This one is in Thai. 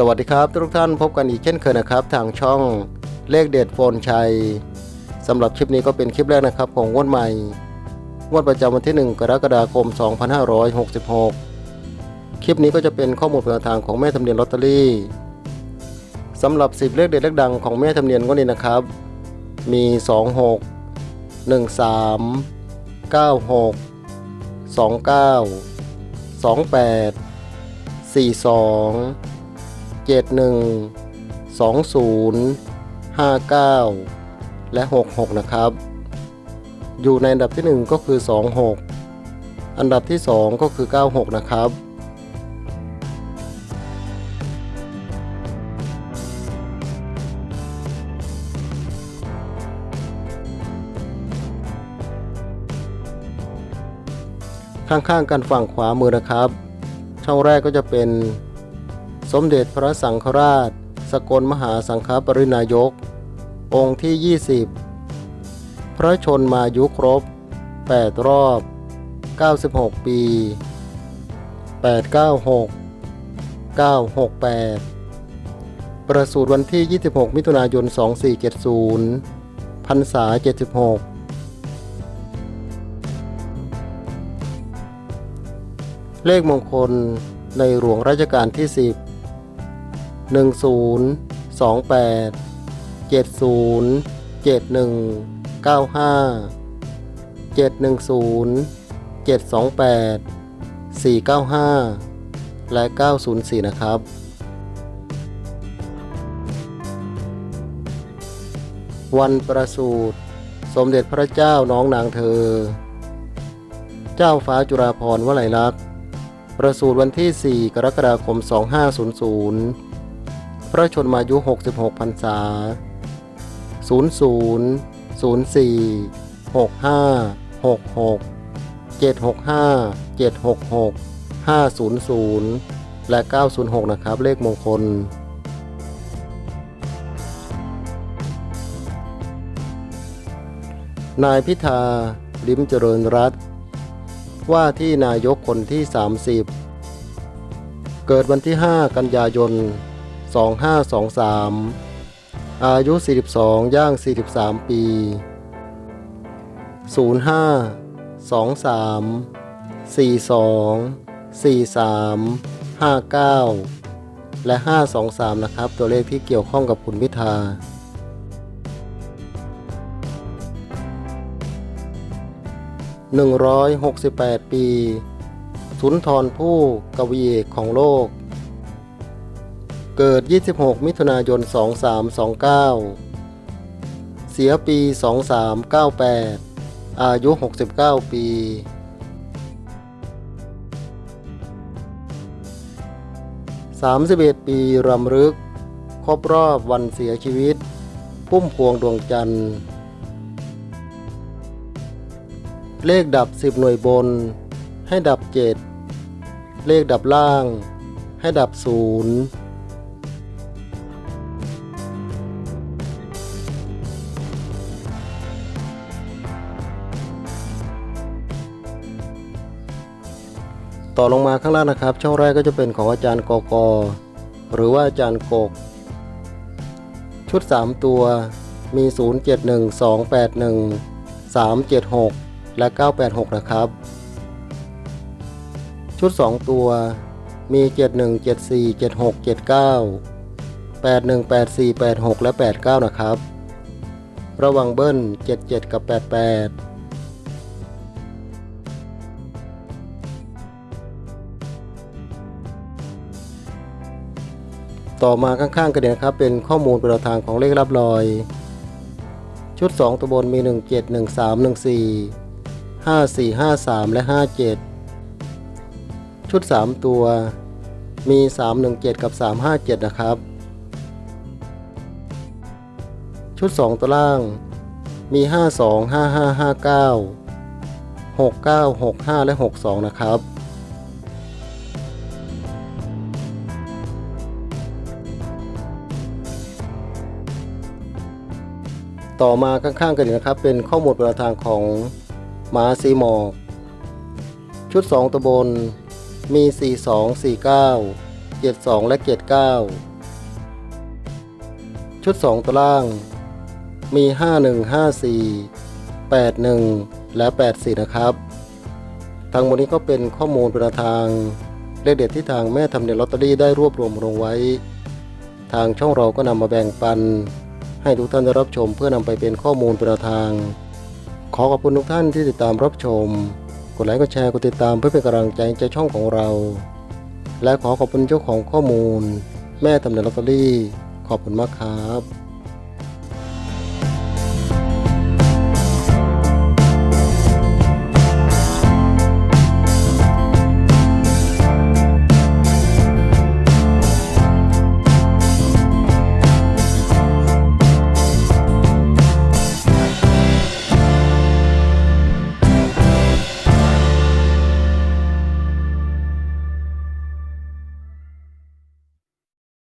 สวัสดีครับ ทุกท่านพบกันอีกเช่นเคยนะครับ ทางช่องเลขเด็ดโฟนชัยสำหรับคลิปนี้ก็เป็นคลิปแรกนะครับ ของงวดใหม่งวดประจำวันที่ 1 กรกฎาคม 2566 คลิปนี้ก็จะเป็นข้อมูลแนวทางของแม่ทำเนียนลอตเตอรี่สำหรับ 10 เลขเด็ดเลขดังของแม่ทำเนียนงวดนี้นะครับ มี 26 13 96 29 28 42 71 20 59 และ 66 นะครับ อยู่ในอันดับที่ 1 ก็คือ 26 อันดับที่ 2 ก็คือ 96 นะครับข้างๆกันฝั่งขวามือนะครับ ช่องแรกก็จะเป็น สมเด็จพระสังฆราช สกลมหาสังฆปรินายก องค์ที่ 20 พระชนมายุครบ 8 รอบ 96 ปี 896 968 ประสูติวันที่ 26 มิถุนายน 2470 พรรษา 76เลขมงคลในหลวงรัชกาลที่ 10 10 28 70 71 95 710 728 495 และ 904 นะครับ วันประสูติสมเด็จพระเจ้าน้องนางเธอ เจ้าฟ้าจุฬาภรณ์วลัยลักษณ์ ประสูติวันที่ 4 กรกฎาคม 2500 พระชนมายุ 66พรรษา 00 04 65 66 765 766 500 และ 906 นะครับ เลขมงคลนายพิธา ลิมเจริญรัตว่าที่นายกคนที่ 30 เกิดวันที่ 5 กันยายน 2523 อายุ 42 ย่าง 43 ปี 05 23 42 43 59 และ 523 นะครับ ตัวเลขที่เกี่ยวข้องกับคุณพิธา168 ปี สุนทรผู้กวีเอกของโลก เกิด 26 มิถุนายน 2329 เสียปี 2398 อายุ 69 ปี31 ปีรำลึก ครบรอบวันเสียชีวิต พุ่มพวงดวงจันทร์ เลขดับ 10 หน่วยบน ให้ดับ 7 เลขดับล่าง ให้ดับ 0 ต่อลงมาข้างล่างนะครับ ช่องแรกก็จะเป็นของอาจารย์กกหรือว่าอาจารย์กก ชุด 3 ตัวมี 071 281 376 และ 986 นะครับ ชุด 2 ตัวมี 71 74 76 79 81 84 86 และ 89 นะครับ ระวังเบิ้ล77 กับ 88 ต่อมาข้างๆกันเนี่ยครับเป็นข้อมูลประทางของเลขรับรอย ชุด 2 ตัวบนมี 17 13 14 54 53 และ 57 ชุด 3 ตัวมี 317 กับ 357 นะครับ ชุด 2 ตัวล่างมี 52 5559 69 65 และ 62 นะครับ ต่อมาข้างๆกันนะครับ เป็นข้อมูลประทางของหมาซีหมอกชุด 2ตัวบนมี 42 49 72 และ 79 ชุด 2ตัวล่าง มี 51 54 81 และ 84 นะครับทั้งหมดนี้ก็เป็นข้อมูลประทางเลขเด็ดที่ทางแม่ทำเนียลอตเตอรี่ได้รวบรวมลงไว้ ทางช่องเราก็นำมาแบ่งปัน ให้ทุกท่านได้รับชมเพื่อนำไปเป็นข้อมูลเป็นทาง ขอขอบคุณทุกท่านที่ติดตามรับชม กดไลค์กดแชร์กดติดตามเพื่อเป็นกำลังใจใจช่องของเรา และขอขอบคุณเจ้าของข้อมูล แม่ตำเนียนลอตเตอรี่ ขอบคุณมากครับ